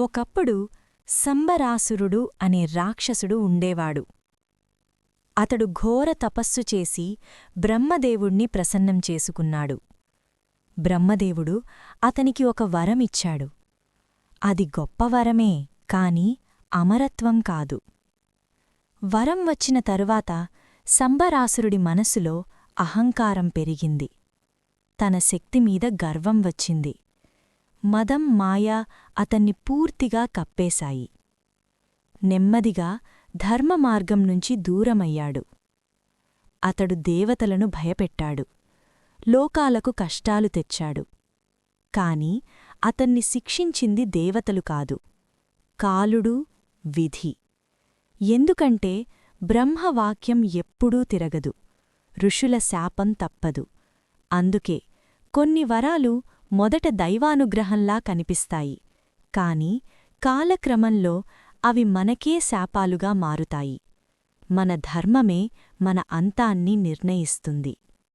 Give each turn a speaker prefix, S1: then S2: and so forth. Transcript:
S1: ఒకప్పుడు సంబరాసురుడు అనే రాక్షసుడు ఉండేవాడు. అతడు ఘోర తపస్సు చేసి బ్రహ్మదేవుణ్ణి ప్రసన్నం చేసుకున్నాడు. బ్రహ్మదేవుడు అతనికి ఒక వరమిచ్చాడు అది గొప్ప వరమే కాని అమరత్వం కాదు. వరం వచ్చిన తరువాత సంబరాసురుడి మనసులో అహంకారం పెరిగింది. తన శక్తిమీద గర్వం వచ్చింది. మదం మాయ అతన్ని పూర్తిగా కప్పేశాయి. నెమ్మదిగా ధర్మమార్గం నుంచి దూరమయ్యాడు. అతడు దేవతలను భయపెట్టాడు. లోకాలకు కష్టాలు తెచ్చాడు. కాని అతన్ని శిక్షించింది దేవతలు కాదు. కాలుడు విధి. ఎందుకంటే బ్రహ్మవాక్యం ఎప్పుడూ తిరగదు. ఋషుల శాపం తప్పదు. అందుకే కొన్ని వరాలు మొదట దైవానుగ్రహంలా కనిపిస్తాయి. కాని కాలక్రమంలో అవి మనకే శాపాలుగా మారుతాయి. మన ధర్మమే మన అంతాన్ని నిర్ణయిస్తుంది.